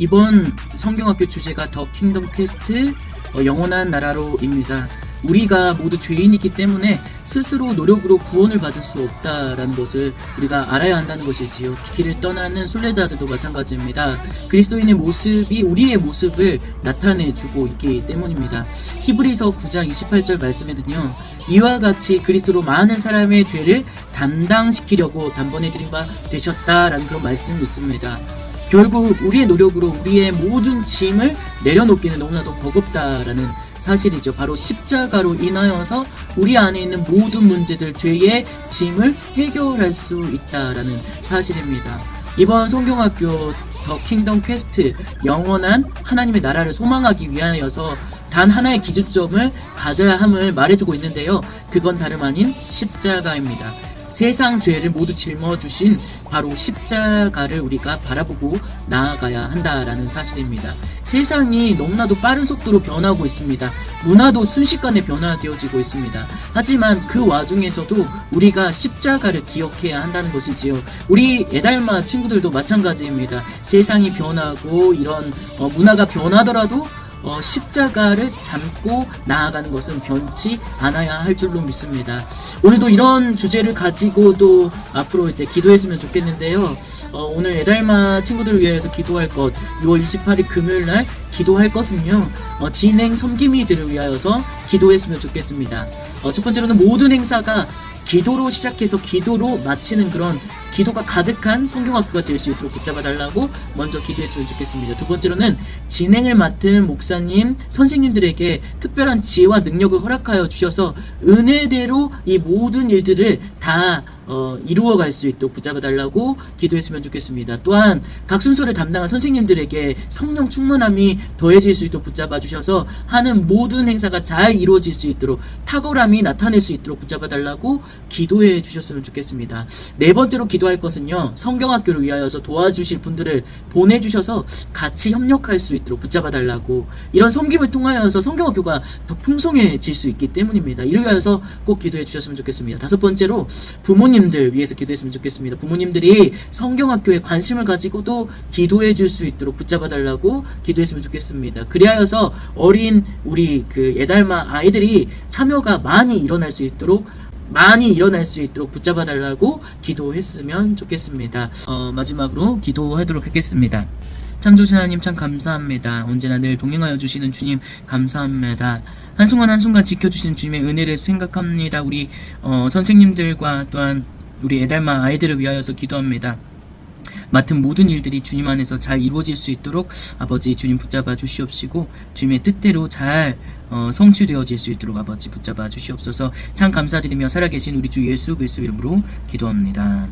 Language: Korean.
이번 성경학교 주제가 더 킹덤 퀘스트 어, 영원한 나라로입니다. 우리가 모두 죄인이기 때문에 스스로 노력으로 구원을 받을 수 없다라는 것을 우리가 알아야 한다는 것이지요. 길을 떠나는 순례자들도 마찬가지입니다. 그리스도인의 모습이 우리의 모습을 나타내주고 있기 때문입니다. 히브리서 9장 28절 말씀에는요. 이와 같이 그리스도로 많은 사람의 죄를 담당시키려고 단번에 드린 바 되셨다라는 그런 말씀이 있습니다. 결국 우리의 노력으로 우리의 모든 짐을 내려놓기는 너무나도 버겁다라는 사실이죠. 바로 십자가로 인하여서 우리 안에 있는 모든 문제들, 죄의 짐을 해결할 수 있다라는 사실입니다. 이번 성경학교 더 킹덤 퀘스트 영원한 하나님의 나라를 소망하기 위하여서 단 하나의 기준점을 가져야 함을 말해주고 있는데요. 그건 다름 아닌 십자가입니다. 세상 죄를 모두 짊어주신 바로 십자가를 우리가 바라보고 나아가야 한다라는 사실입니다. 세상이 너무나도 빠른 속도로 변하고 있습니다. 문화도 순식간에 변화되어지고 있습니다. 하지만 그 와중에서도 우리가 십자가를 기억해야 한다는 것이지요. 우리 애달마 친구들도 마찬가지입니다. 세상이 변하고 이런 어, 문화가 변하더라도 어, 십자가를 잠고 나아가는 것은 변치 않아야 할 줄로 믿습니다. 오늘도 이런 주제를 가지고 또 앞으로 이제 기도했으면 좋겠는데요. 어, 오늘 애달마 친구들을 위해서 기도할 것, 6월 28일 금요일 날 기도할 것은요, 어, 진행 섬김이들을 위하여서 기도했으면 좋겠습니다. 어, 첫 번째로는 모든 행사가 기도로 시작해서 기도로 마치는 그런 기도가 가득한 성경학교가 될 수 있도록 붙잡아 달라고 먼저 기도했으면 좋겠습니다. 두 번째로는 진행을 맡은 목사님, 선생님들에게 특별한 지혜와 능력을 허락하여 주셔서 은혜대로 이 모든 일들을 다 어, 이루어갈 수 있도록 붙잡아 달라고 기도했으면 좋겠습니다. 또한 각 순서를 담당한 선생님들에게 성령 충만함이 더해질 수 있도록 붙잡아 주셔서 하는 모든 행사가 잘 이루어질 수 있도록 탁월함이 나타낼 수 있도록 붙잡아 달라고 기도해 주셨으면 좋겠습니다. 네 번째로 기도할 것은요. 성경학교를 위하여서 도와주실 분들을 보내주셔서 같이 협력할 수 있도록 붙잡아 달라고 이런 섬김을 통하여서 성경학교가 더 풍성해질 수 있기 때문입니다. 이를 위하여서 꼭 기도해 주셨으면 좋겠습니다. 다섯 번째로 부모님 들 위해서 기도했으면 좋겠습니다. 부모님들이 성경학교에 관심을 가지고도 기도해 줄 수 있도록 붙잡아 달라고 기도했으면 좋겠습니다. 그리하여서 어린 우리 그 예달마 아이들이 참여가 많이 일어날 수 있도록 많이 일어날 수 있도록 붙잡아 달라고 기도했으면 좋겠습니다. 어, 마지막으로 기도하도록 하겠습니다. 창조신 하나님 참 감사합니다. 언제나 늘 동행하여 주시는 주님 감사합니다. 한순간 한순간 지켜주시는 주님의 은혜를 생각합니다. 우리 어, 선생님들과 또한 우리 애달마 아이들을 위하여서 기도합니다. 맡은 모든 일들이 주님 안에서 잘 이루어질 수 있도록 아버지 주님 붙잡아 주시옵시고 주님의 뜻대로 잘 어, 성취되어질 수 있도록 아버지 붙잡아 주시옵소서 참 감사드리며 살아계신 우리 주 예수 그리스도 이름으로 기도합니다.